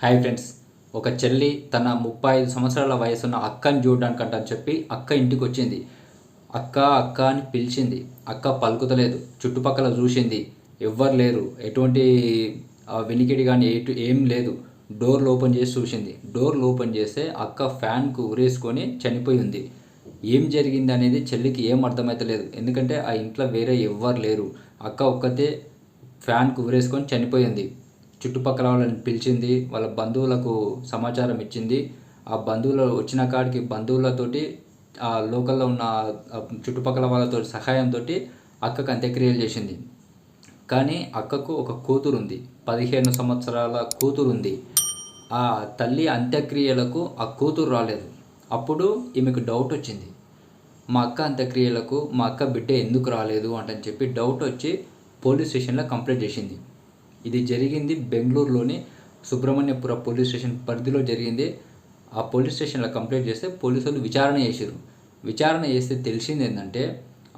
Hi friends ఒక చెల్లి తన ముప్పై ఐదు సంవత్సరాల వయసున్న అక్కని చూడడానికంట అని చెప్పి అక్క ఇంటికి వచ్చింది అక్క అక్క అని పిలిచింది. అక్క పలుకుతలేదు చుట్టుపక్కల చూసింది. ఎవ్వరు లేరు. ఎటువంటి ఆ, కానీ ఎటు ఏం లేదు. డోర్లు ఓపెన్ చేసి చూసింది. డోర్లు ఓపెన్ చేస్తే అక్క ఫ్యాన్కు ఉరేసుకొని చనిపోయి ఉంది ఏం జరిగింది అనేది చెల్లికి ఏం అర్థమవుతలేదు ఎందుకంటే ఆ ఇంట్లో వేరే ఎవ్వరు లేరు. అక్క ఒక్కతే ఫ్యాన్కు ఉరేసుకొని చనిపోయింది. చుట్టుపక్కల వాళ్ళని పిలిచింది వాళ్ళ బంధువులకు సమాచారం ఇచ్చింది. ఆ బంధువులు వచ్చిన కాడికి బంధువులతోటి ఆ లోకల్లో ఉన్న చుట్టుపక్కల వాళ్ళతో సహాయంతో అక్కకు అంత్యక్రియలు చేసింది. కానీ అక్కకు ఒక కూతురు ఉంది పదిహేను సంవత్సరాల కూతురు ఉంది ఆ తల్లి అంత్యక్రియలకు ఆ కూతురు రాలేదు. అప్పుడు ఈమెకు డౌట్ వచ్చింది. మా అక్క అంత్యక్రియలకు మా అక్క బిడ్డ ఎందుకు రాలేదు అంటని చెప్పి డౌట్ వచ్చి పోలీస్ స్టేషన్లో కంప్లైంట్ చేసింది. ఇది జరిగింది బెంగళూరులోని సుబ్రహ్మణ్యపుర పోలీస్ స్టేషన్ పరిధిలో జరిగింది. ఆ పోలీస్ స్టేషన్లో కంప్లైంట్ చేస్తే పోలీసులు విచారణ చేశారు విచారణ చేస్తే తెలిసింది ఏంటంటే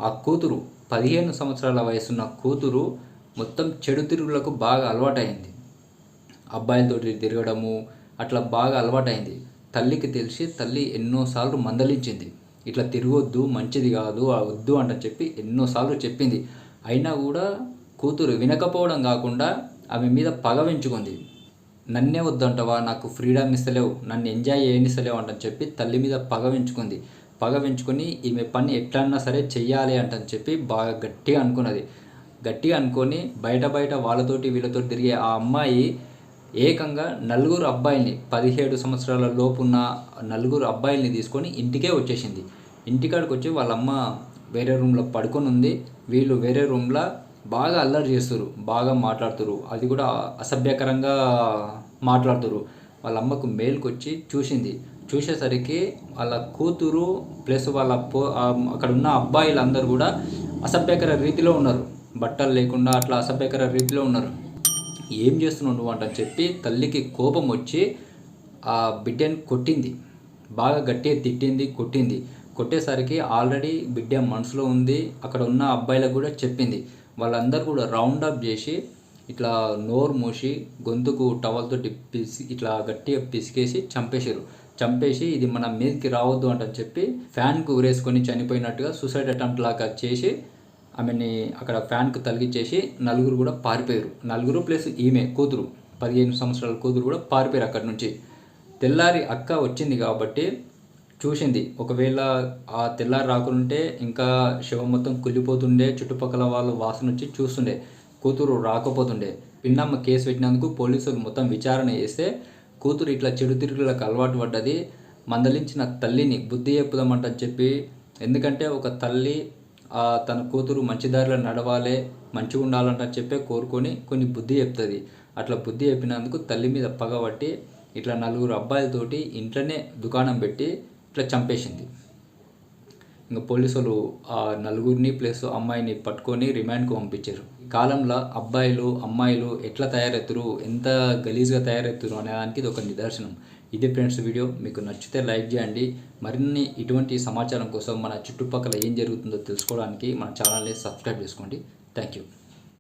ఆ కూతురు పదిహేను సంవత్సరాల వయసున్న కూతురు మొత్తం చెడు తిరుగులకు బాగా అలవాటైంది. అబ్బాయిలతోటి తిరగడము అట్లా బాగా అలవాటైంది. తల్లికి తెలిసి తల్లి ఎన్నోసార్లు మందలించింది. ఇట్లా తిరగొద్దు మంచిది కాదు వద్దు అంట చెప్పి ఎన్నోసార్లు చెప్పింది. అయినా కూడా కూతురు వినకపోవడం కాకుండా ఆమె మీద పగ పెంచుకుంది నన్నే వద్దంటవా? నాకు ఫ్రీడమ్ ఇస్తలేవు. నన్ను ఎంజాయ్ చేయనిస్తలేవు అంటని చెప్పి తల్లి మీద పగ పెంచుకుంది పగ పెంచుకొని ఈమె పని ఎట్లన్నా సరే చెయ్యాలి అంటని చెప్పి బాగా గట్టిగా అనుకున్నది. గట్టిగా అనుకొని బయట బయట వాళ్ళతోటి వీళ్ళతో తిరిగే ఆ అమ్మాయి ఏకంగా నలుగురు అబ్బాయిల్ని పదిహేడు సంవత్సరాల లోపున్న నలుగురు అబ్బాయిల్ని తీసుకొని ఇంటికే వచ్చేసింది. ఇంటికాడికి వచ్చి వాళ్ళ అమ్మ వేరే రూమ్లో పడుకొని ఉంది. వీళ్ళు వేరే రూమ్లో బాగా అల్లరి చేస్తారు బాగా మాట్లాడుతారు. అది కూడా అసభ్యకరంగా మాట్లాడుతారు. వాళ్ళ అమ్మకు మేలుకొచ్చి చూసింది. చూసేసరికి వాళ్ళ కూతురు ప్లస్ వాళ్ళ పో అక్కడ ఉన్న అబ్బాయిలందరూ కూడా అసభ్యకర రీతిలో ఉన్నారు. బట్టలు లేకుండా అట్లా అసభ్యకర రీతిలో ఉన్నారు. ఏం చేస్తున్నావు నువ్వు? అంటని చెప్పి తల్లికి కోపం వచ్చి ఆ బిడ్డని కొట్టింది. బాగా గట్టిగా తిట్టింది కొట్టింది. కొట్టేసరికి ఆల్రెడీ బిడ్డ మనసులో ఉంది. అక్కడ ఉన్న అబ్బాయిలకు కూడా చెప్పింది. వాళ్ళందరూ కూడా రౌండ్ అప్ చేసి ఇట్లా నోరు మూసి గొంతుకు టవల్తో పిసి ఇట్లా గట్టిగా పిసికేసి చంపేశారు. చంపేసి ఇది మన మీదకి రావద్దు అంటని చెప్పి ఫ్యాన్కు ఉరేసుకొని చనిపోయినట్టుగా సూసైడ్ అటెంప్ట్ లాగా చేసి ఆమెని అక్కడ ఫ్యాన్కు తలిగించేసి నలుగురు కూడా పారిపోయారు. నలుగురు ప్లస్ ఈమె కూతురు పదిహేను సంవత్సరాల కూతురు కూడా పారిపోయారు అక్కడి నుంచి. తెల్లారి అక్క వచ్చింది కాబట్టి చూసింది. ఒకవేళ ఆ తెల్లారి రాకుంటే ఇంకా శవం మొత్తం కుళ్ళిపోతుండే చుట్టుపక్కల వాళ్ళు వాసన వచ్చి చూస్తుండే కూతురు రాకపోతుండే. పిన్నమ్మ కేసు పెట్టినందుకు పోలీసులు మొత్తం విచారణ చేస్తే కూతురు ఇట్లా చెడు తిరుగులకు అలవాటు పడ్డది. మందలించిన తల్లిని బుద్ధి చెప్పుదామంటని చెప్పి ఎందుకంటే ఒక తల్లి తన కూతురు మంచి దారిలో నడవాలి మంచిగా ఉండాలంట చెప్పే కోరుకొని కొన్ని బుద్ధి చెప్తుంది. అట్లా బుద్ధి చెప్పినందుకు తల్లి మీద పగబట్టి ఇట్లా నలుగురు అబ్బాయిలతోటి ఇంట్లోనే దుకాణం పెట్టి ఇట్లా చంపేసింది. ఇంకా పోలీసులు ఆ నలుగురిని ప్లస్ అమ్మాయిని పట్టుకొని రిమాండ్కు పంపించారు. ఈ కాలంలో అబ్బాయిలు అమ్మాయిలు ఎట్లా తయారవుతారు ఎంత గలీజ్గా తయారవుతారు అనే దానికి ఇది ఒక నిదర్శనం. ఇది ఫ్రెండ్స్ వీడియో. మీకు నచ్చితే లైక్ చేయండి. మరిన్ని ఇటువంటి సమాచారం కోసం మన చుట్టుపక్కల ఏం జరుగుతుందో తెలుసుకోవడానికి మన ఛానల్ని సబ్స్క్రైబ్ చేసుకోండి. Thank you